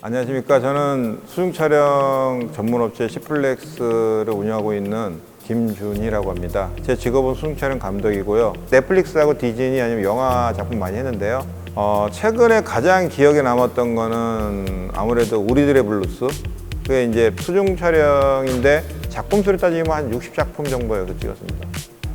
안녕하십니까. 저는 수중 촬영 전문 업체 시플렉스를 운영하고 있는 김준희라고 합니다. 제 직업은 수중 촬영 감독이고요. 넷플릭스하고 디즈니 아니면 영화 작품 많이 했는데요. 어, 최근에 가장 기억에 남았던 거는 아무래도 우리들의 블루스. 그게 이제 수중 촬영인데 작품 수를 따지면 한 60작품 정도에서 찍었습니다.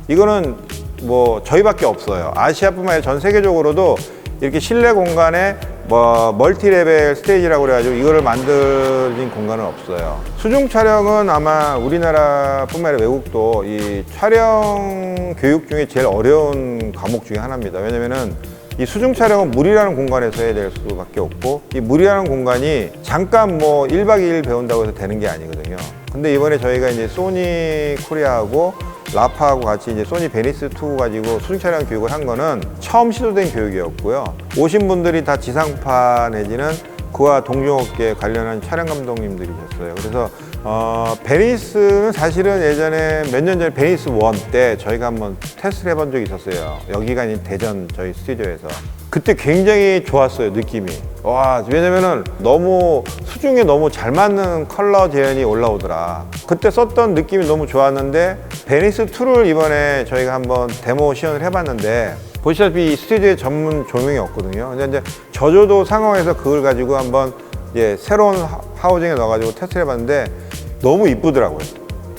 이거는 뭐 저희밖에 없어요. 아시아뿐만 아니라 전 세계적으로도 이렇게 실내 공간에 뭐 멀티 레벨 스테이지라고 그래가지고 이거를 만들어진 공간은 없어요. 수중 촬영은 아마 우리나라뿐만 아니라 외국도 이 촬영 교육 중에 제일 어려운 과목 중에 하나입니다. 왜냐면은 이 수중 촬영은 물이라는 공간에서 해야 될 수밖에 없고 이 물이라는 공간이 잠깐 뭐 1박 2일 배운다고 해서 되는 게 아니거든요. 근데 이번에 저희가 이제 소니 코리아하고 라파하고 같이 이제 소니 베니스 2 가지고 수중 촬영 교육을 한 거는 처음 시도된 교육이었고요. 오신 분들이 다 지상파 내지는 그와 동종업계 관련한 촬영 감독님들이셨어요. 그래서 어, 베니스는 사실은 예전에 몇 년 전에 베니스 원 때 저희가 한번 테스트를 해본 적이 있었어요. 여기가 이제 대전 저희 스튜디오에서. 그때 굉장히 좋았어요, 느낌이. 와, 왜냐면은 너무 수중에 너무 잘 맞는 컬러 재현이 올라오더라. 그때 썼던 느낌이 너무 좋았는데 베니스 2를 이번에 저희가 한번 데모 시연을 해봤는데 보시다시피 이 스튜디오에 전문 조명이 없거든요. 근데 이제 저조도 상황에서 그걸 가지고 한번 이제 새로운 하- 하우징에 넣어가지고 테스트를 해봤는데 너무 이쁘더라고요.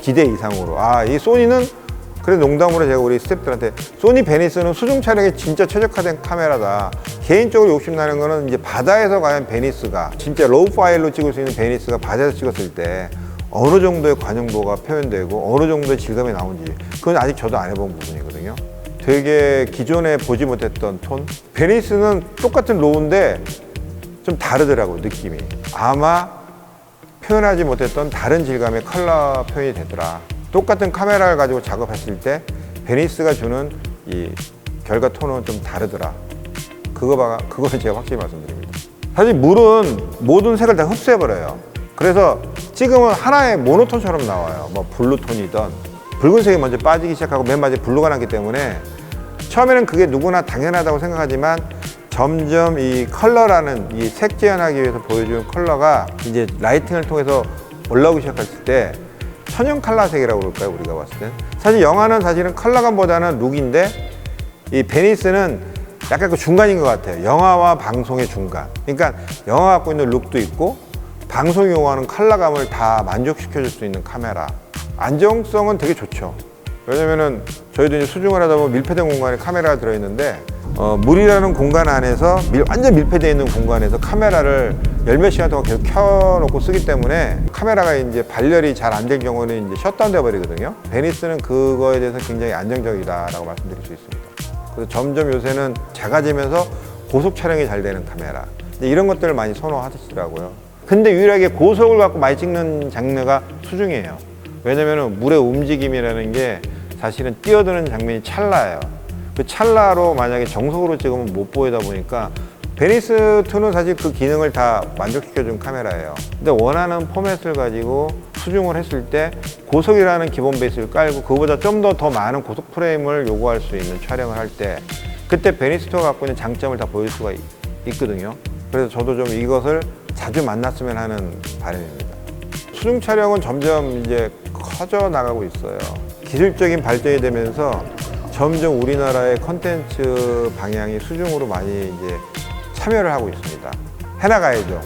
기대 이상으로. 아, 이 소니는 그래 농담으로 제가 우리 스태프들한테 소니 베니스는 수중 촬영에 진짜 최적화된 카메라다. 개인적으로 욕심나는 거는 이제 바다에서 과연 베니스가 진짜 로우 파일로 찍을 수 있는 베니스가 바다에서 찍었을 때 어느 정도의 관용도가 표현되고 어느 정도의 질감이 나온지 그건 아직 저도 안 해본 부분이거든요. 되게 기존에 보지 못했던 톤. 베니스는 똑같은 로우인데 좀 다르더라고 느낌이. 아마 표현하지 못했던 다른 질감의 컬러 표현이 되더라. 똑같은 카메라를 가지고 작업했을 때 베니스가 주는 이 결과 톤은 좀 다르더라. 그거 봐, 그거는 제가 확실히 말씀드립니다. 사실 물은 모든 색을 다 흡수해버려요. 그래서 찍으면 하나의 모노톤처럼 나와요. 뭐 블루톤이든 붉은색이 먼저 빠지기 시작하고 맨 마지막에 블루가 나기 때문에 처음에는 그게 누구나 당연하다고 생각하지만 점점 이 컬러라는 이 색 재현하기 위해서 보여주는 컬러가 이제 라이팅을 통해서 올라오기 시작했을 때 천연 칼라색이라고 그럴까요 우리가 봤을 때? 사실 영화는 사실은 컬러감보다는 룩인데 이 베니스는 약간 그 중간인 것 같아요. 영화와 방송의 중간. 그러니까 영화 갖고 있는 룩도 있고 방송이 요구하는 컬러감을 다 만족시켜 줄 수 있는 카메라. 안정성은 되게 좋죠. 왜냐면은 저희도 이제 수중을 하다 보면 밀폐된 공간에 카메라가 들어있는데 어, 물이라는 공간 안에서 밀- 완전 밀폐되어 있는 공간에서 카메라를 열몇 시간 동안 계속 켜놓고 쓰기 때문에 카메라가 이제 발열이 잘안될 경우는 이제 셧다운 돼 버리거든요. 베니스는 그거에 대해서 굉장히 안정적이다라고 말씀드릴 수 있습니다. 그래서 점점 요새는 작아지면서 고속 촬영이 잘 되는 카메라 이런 것들을 많이 선호하시더라고요. 근데 유일하게 고속을 갖고 많이 찍는 장르가 수중이에요. 왜냐면은 물의 움직임이라는 게 사실은 뛰어드는 장면이 찰나예요. 그 찰나로 만약에 정석으로 찍으면 못 보이다 보니까 베니스 2는 사실 그 기능을 다 만족시켜준 카메라예요. 근데 원하는 포맷을 가지고 수중을 했을 때 고속이라는 기본 베이스를 깔고 그보다 좀 더 더 많은 고속 프레임을 요구할 수 있는 촬영을 할 때 그때 베니스 2가 갖고 있는 장점을 다 보일 수가 있, 있거든요. 그래서 저도 좀 이것을 자주 만났으면 하는 바람입니다. 수중 촬영은 점점 이제 커져 나가고 있어요. 기술적인 발전이 되면서 점점 우리나라의 컨텐츠 방향이 수중으로 많이 이제 참여를 하고 있습니다. 해나가야죠.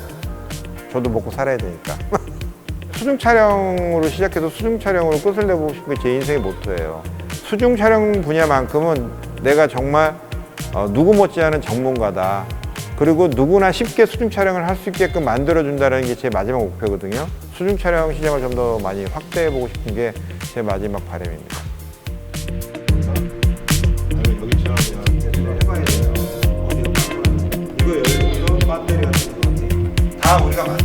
저도 먹고 살아야 되니까. 수중 촬영으로 시작해서 수중 촬영으로 끝을 내보고 싶은 게 제 인생의 모토예요. 수중 촬영 분야만큼은 내가 정말 어, 누구 못지않은 전문가다. 그리고 누구나 쉽게 수중 촬영을 할 수 있게끔 만들어준다는 게 제 마지막 목표거든요. 수중 촬영 시장을 좀 더 많이 확대해보고 싶은 게 제 마지막 바람입니다. 우리가 만든